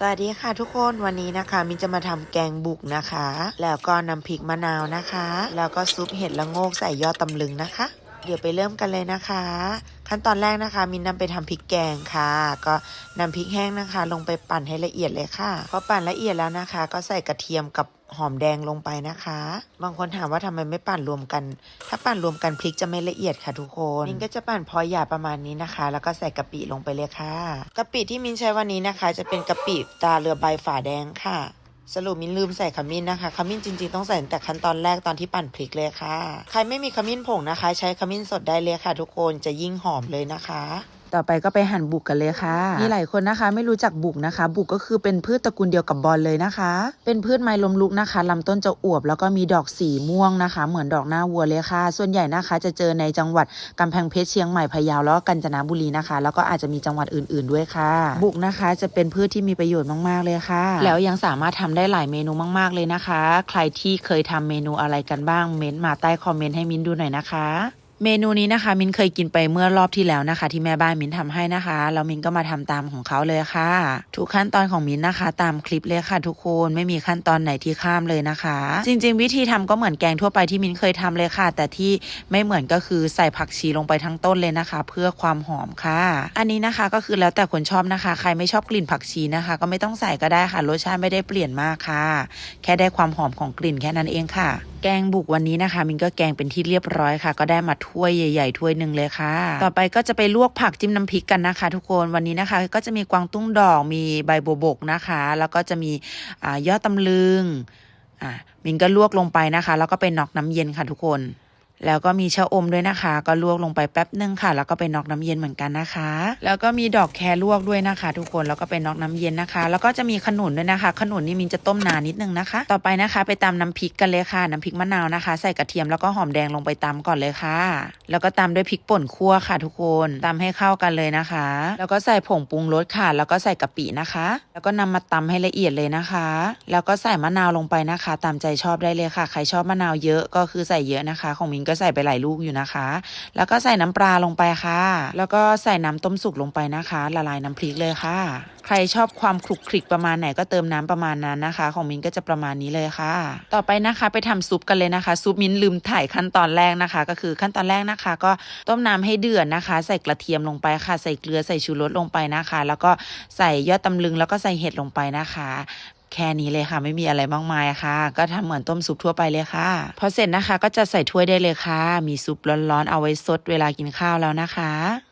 สวัสดีค่ะทุกคนวันนี้นะคะมินจะมาทำแกงบุกนะคะ แล้วก็น้ำพริกมะนาวนะคะ แล้วก็ซุปเห็ดละโงกใส่ยอดตำลึงนะคะ เดี๋ยวไปเริ่มกันเลยนะคะ ขั้นตอนแรกนะคะ มินนำไปทำพริกแกงค่ะ ก็นำพริกแห้งนะคะ ลงไปปั่นให้ละเอียดเลยค่ะพอปั่นละเอียดแล้วนะคะ ก็ใส่กระเทียมกับ หอมแดงลงไปนะคะ บางคนถามว่าทำไมไม่ปั่นรวมกัน ถ้าปั่นรวมกันพริกจะไม่ละเอียดค่ะทุกคนมินก็จะปั่นพอหยาบประมาณนี้นะคะ แล้วก็ใส่กะปิลงไปเลยค่ะกะปิที่มินใช้วันนี้นะคะ จะเป็นกะปิตาเรือใบฝาแดงค่ะ สรุปมินลืมใส่ขมิ้นนะคะขมิ้นจริงๆต้องใส่ตั้งแต่ขั้นตอนแรกตอนที่ปั่นพริกเลยค่ะ ใครไม่มีขมิ้นผงนะคะ ใช้ขมิ้นสดได้เลยค่ะ ทุกคนจะยิ่งหอมเลยนะคะ ต่อไปก็ไปหั่นบุกกันเลยค่ะ มีหลายคนนะคะ ไม่รู้จักบุกนะคะ บุกก็คือเป็นพืชตระกูลเดียวกับบอลเลยนะคะ เป็นพืชไม้ลมลุกนะคะลำต้นจะอวบแล้วก็มีดอกสีม่วงนะคะ เหมือนดอกหน้าวัวเลยค่ะ ส่วนใหญ่นะคะ จะเจอในจังหวัดกำแพงเพชรเชียงใหม่พะเยาแล้วก็กาญจนบุรีนะคะ แล้วก็อาจจะมีจังหวัดอื่น ๆด้วยค่ะ บุกนะคะจะเป็นพืชที่มีประโยชน์มากๆเลยค่ะ แล้วยังสามารถทำได้หลายเมนูมาก ๆเลยนะคะ ใครที่เคยทำเมนูอะไรกันบ้างเม้นต์มาใต้คอมเมนต์ให้มินดูหน่อยนะคะ เมนูนี้นะคะมินเคยกินไปเมื่อรอบที่แล้วนะคะ ที่แม่บ้านมินทำให้นะคะแล้วมินก็มาทำตามของเขาเลยค่ะ ทุกขั้นตอนของมินนะคะ ตามคลิปเลยค่ะ ทุกคนไม่มีขั้นตอนไหนที่ข้ามเลยนะคะ จริง ๆ วิธีทำก็เหมือนแกงทั่วไปที่มินเคยทำเลยค่ะ แต่ที่ไม่เหมือนก็คือใส่ผักชีลงไปทั้งต้นเลยนะคะ เพื่อความหอมค่ะ อันนี้นะคะก็คือแล้วแต่คนชอบนะคะ ใครไม่ชอบกลิ่นผักชีนะคะ ก็ไม่ต้องใส่ก็ได้ค่ะรสชาติไม่ได้เปลี่ยนมากค่ะ แค่ได้ความหอมของกลิ่นแค่นั้นเองค่ะแกงบุกวันนี้นะคะ มินก็แกงเป็นที่เรียบร้อยค่ะ ก็ได้มาถ้วยใหญ่ ๆ ถ้วยหนึ่งเลยค่ะ ต่อไปก็จะไปลวกผักจิ้มน้ำพริกกันนะคะ ทุกคนวันนี้นะคะ ก็จะมีกวางตุ้งดอกมีใบบัวบกนะคะ แล้วก็จะมีอยอดตำลึงอะมินก็ลวกลงไปนะคะ แล้วก็ไปน็อกน้ำเย็นค่ะทุกคน แล้วก็มีชะอมด้วยนะคะ ก็ลวกลงไปแป๊บนึงค่ะ แล้วก็ไปน็อกน้ำเย็นเหมือนกันนะคะ แล้วก็มีดอกแครลวกด้วยนะคะ ทุกคนแล้วก็ไปน็อกน้ำเย็นนะคะ แล้วก็จะมีขนุนด้วยนะคะ ขนุนนี่มินจะต้มนานนิดนึงนะคะ ต่อไปนะคะ ไปตำน้ำพริกกันเลยค่ะน้ำพริกมะนาวนะคะ ใส่กระเทียมแล้วก็หอมแดงลงไปตำก่อนเลยค่ะ แล้วก็ตำด้วยพริกป่นคั่วค่ะ ทุกคนตำให้เข้ากันเลยนะคะ แล้วก็ใส่ผงปรุงรสค่ะ แล้วก็ใส่กะปินะคะ แล้วก็นำมาตำให้ละเอียดเลยนะคะ แล้วก็ใส่มะนาวลงไปนะคะ ตามใจชอบได้เลยค่ะ ใครชอบมะนาวเยอะก็คือใส่เยอะนะคะ ของมินก็ใส่ไปหลายลูกอยู่นะคะ แล้วก็ใส่น้ำปลาลงไปค่ะ แล้วก็ใส่น้ำต้มสุกลงไปนะคะ ละลายน้ำพริกเลยค่ะ ใครชอบความคลุกคลิกประมาณไหนก็เติมน้ำประมาณนั้นนะคะ ของมิ้นก็จะประมาณนี้เลยค่ะ ต่อไปนะคะไปทำซุปกันเลยนะคะ ซุปมิ้นลืมถ่ายขั้นตอนแรกนะคะ ก็คือขั้นตอนแรกนะคะ ก็ต้มน้ำให้เดือดนะคะ ใส่กระเทียมลงไปค่ะ ใส่เกลือใส่ชูรสลงไปนะคะ แล้วก็ใส่ยอดตำลึงแล้วก็ใส่เห็ดลงไปนะคะ แค่นี้เลยค่ะไม่มีอะไรมากมายค่ะ ก็ทำเหมือนต้มซุปทั่วไปเลยค่ะพอเสร็จนะคะ ก็จะใส่ถ้วยได้เลยค่ะ มีซุปร้อนๆเอาไว้ซดเวลากินข้าวแล้วนะคะ